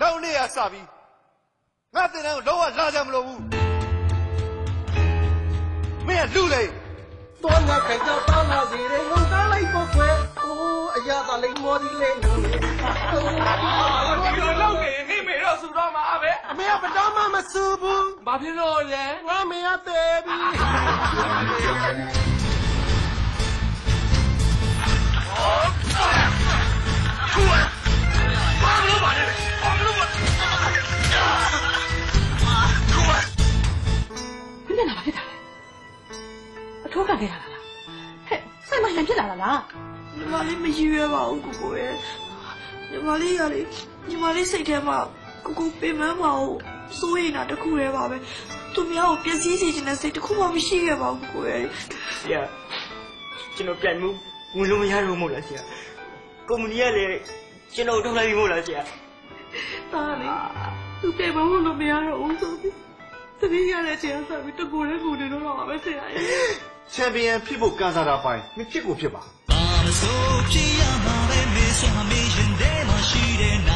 နောက်နေ့ကစပြီးငါတင်တန်းကိုလုံးဝလာကြမလို့ဘူးမင်းကလူလေသွားငါခိုင်တော့တောင်းလာစီရဲငုံကားလိုက်ဖို့ခွဲအိုးအရာသာလိမ်မော်ဒီလေးငုံလေဒီလိုလုပ်နေဟိမေတော့ဆူတော့မှာပဲအမေကဘတော်မှမစူဘူးဘာဖြစ်လို့လဲငါမေကသေးပြီ မင်းမျက်နှာဘာဖြစ်တာလဲအထိုးကန်ခဲ့တာလားဟဲ့ဆိုင်မရန်ဖြစ်လာလားလားညီမလေးမရည်ရွယ်ပါဘူးကိုကိုရဲ့ညီမလေးကလေညီမလေးစိတ်ထဲမှာကိုကိုပင်မမအောင်စိုးရိမ်တာတစ်ခုတည်းပါပဲသူများကိုပျက်စီးစေချင်တဲ့စိတ်တစ်ခုမှမရှိခဲ့ပါဘူးကိုကိုရဲ့ဆရာကျွန်တော်ပြန်မှုဝင်လို့မရတော့မို့လားဆရာကုမ္ပဏီကလည်းကျွန်တော်ထုတ်လိုက်ပြီမို့လားဆရာတားလေသူပင်မဟုတ်လို့မရတော့ဘူးဆိုပြီး သတိရတဲ့အချိန်ကစပြီးတကူတဲ့ကူတွေတော့ပါပဲဆရာကြီးချန်ပီယံဖြစ်ဖို့ကန်စားတာပိုင်းမဖြစ်ကိုဖြစ်ပါဘာလို့ဆိုဖြစ်ရမှာလဲမေးစွာမေးရင်တဲ့မရှိတဲ့